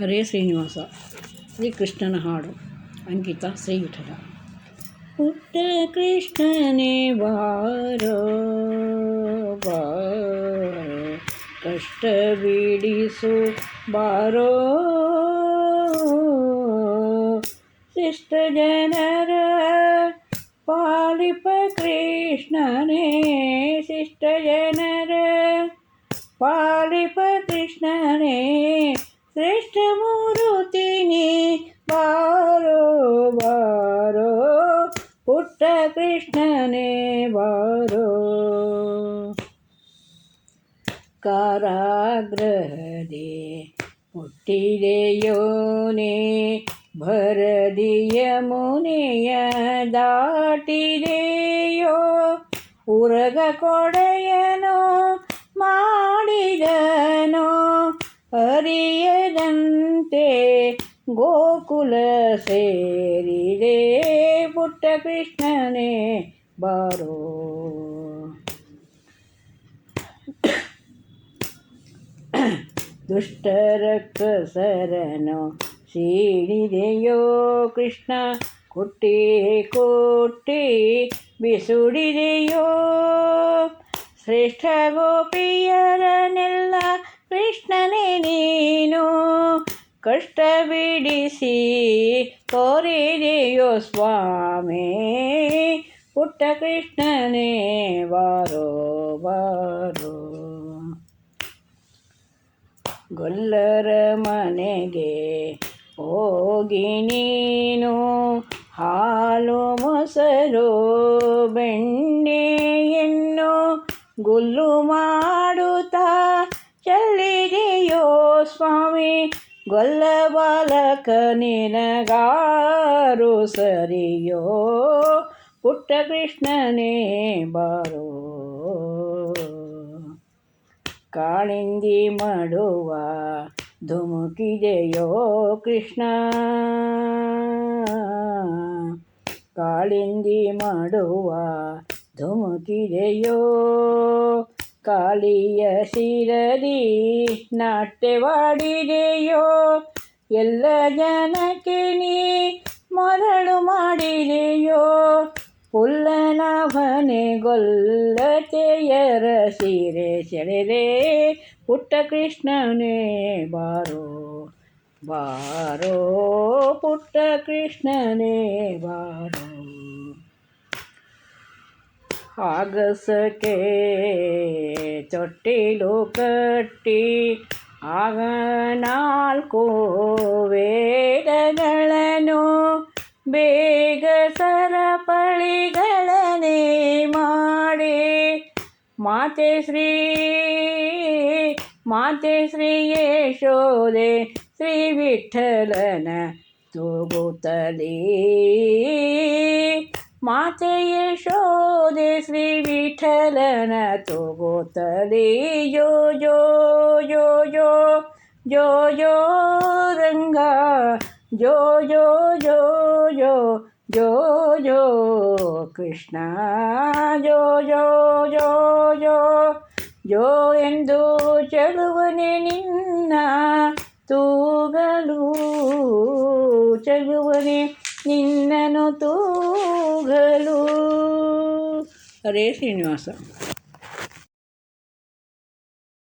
ಹರೇ ಶ್ರೀನಿವಾಸ, ಶ್ರೀಕೃಷ್ಣನ ಹಾಡು, ಅಂಕಿತ ಶ್ರೀವಿಠಲ ಪುಟ್ಟ ಕೃಷ್ಣನೇ ಬಾರೋ ಬಾರೋ, ಕಷ್ಟ ಬಿಡಿಸು, ಬಾರೋ. ಶಿಷ್ಟ ಜನರ ಪಾಲಿಪ ಕೃಷ್ಣನೇ, ಶಿಷ್ಟ ಜನರ ಪಾಲಿಪ ಕೃಷ್ಣನೇ ಕೃಷ್ಣನೇ ಬಾರೋ ಕಾರಾಗ್ರಹದೆ ಮುಟ್ಟಿದೆಯೋನೆ ಭರದಿಯ ಮುನೆಯ ದಾಟಿದೆಯೋ? ಉರಗ ಕೊಡೆಯನೋ ಮಾಡಿದನೋ? ಅರಿಯದಂತೆ ಗೋಕುಲ ಸೇರಿದೆ ಪುಟ್ಟ ಕೃಷ್ಣನೇ ಬಾರೋ ದುಷ್ಟರಕ್ಕಸರನು ಸೀಳಿದೆಯೋ ಕೃಷ್ಣ ಕೊಟ್ಟಿ ಕೊಟ್ಟಿ ಬಿಸುಡಿದೆಯೋ ಶ್ರೇಷ್ಠ ಗೋಪಿಯರನೆಲ್ಲ ಕೃಷ್ಣನೇ ನೀನು ಕಷ್ಟ ಬಿಡಿಸಿ ತೋರಿದೆಯೋ ಸ್ವಾಮಿ, ಪುಟ್ಟ ಕೃಷ್ಣನೇ ಬಾರೋ ಬಾರೋ ಗೊಲ್ಲರ ಮನೆಗೆ ಹೋಗಿ ನೀನು ಹಾಲು ಮೊಸರು, ಬೆಣ್ಣೆಯನ್ನು ಗುಲ್ಲು ಮಾಡುತ್ತಾ ಚೆಲ್ಲಿದೆಯೋ ಸ್ವಾಮಿ ಗೊಲ್ಲ ಬಾಲಕ ನಿನಗಾರು ಸರಿಯೋ? ಪುಟ್ಟ ಕೃಷ್ಣನೇ ಬಾರೋ? ಕಾಳಿಂದಿ ಮಾಡುವ ಧುಮುಕಿದೆಯೋ ಕೃಷ್ಣ? ಕಾಳಿಂದಿ ಮಾಡುವ ಧುಮುಕಿದೆಯೋ? ಕಾಳಿಯ ಶಿರದಿ ನಾಟ್ಯವಾಡಿದೆಯೋ ಎಲ್ಲ ಜನಕ್ಕೆ ನೀ ಮರಳು ಮಾಡಿದೆಯೋ? ಪುಲ್ಲನವನೆ ಗೊಲ್ಲತೆಯರ ಸೀರೆ ಸೆಳೆದೆ. ಪುಟ್ಟ ಕೃಷ್ಣನೇ ಬಾರೋ ಬಾರೋ. ಪುಟ್ಟ ಕೃಷ್ಣನೇ ಬಾರೋ. ಆಗಸಕ್ಕೆ ತೊಟ್ಟಿಲು ಕಟ್ಟಿ ಆಗ ನಾಲ್ಕು ವೇದಗಳನ್ನು ಬೇಗ ಸರಪಳಿಗಳನೆ ಮಾಡಿ ಮಾತೆ ಶ್ರೀ ಮಾತೆ ಶ್ರೀ ಯಶೋದೆ ಶ್ರೀ ವಿಠಲನ ತೂಗುತ್ತಲೇ ಮಾತೆ ಯಶೋದೆ ಶ್ರೀ ವಿಠಲನ ತೂಗುತ್ತಲೇ ಜೋ ಜೋ ಜೋ ಜೋ ಜೋ ಜೋ ರಂಗ ಜೋ ಜೋ ಜೋ ಜೋ ಜೋ ಜೋ ಕೃಷ್ಣ ಜೋ ಜೋ ಜೋ ಜೋ ಜೋ ಎಂದು ಚಲುವನೆ ನಿನ್ನ ತೂಗಲು ಚಲುವನೆ ನಿನ್ನನು ತೂಗಲು ಹರೇ ಶ್ರೀನಿವಾಸ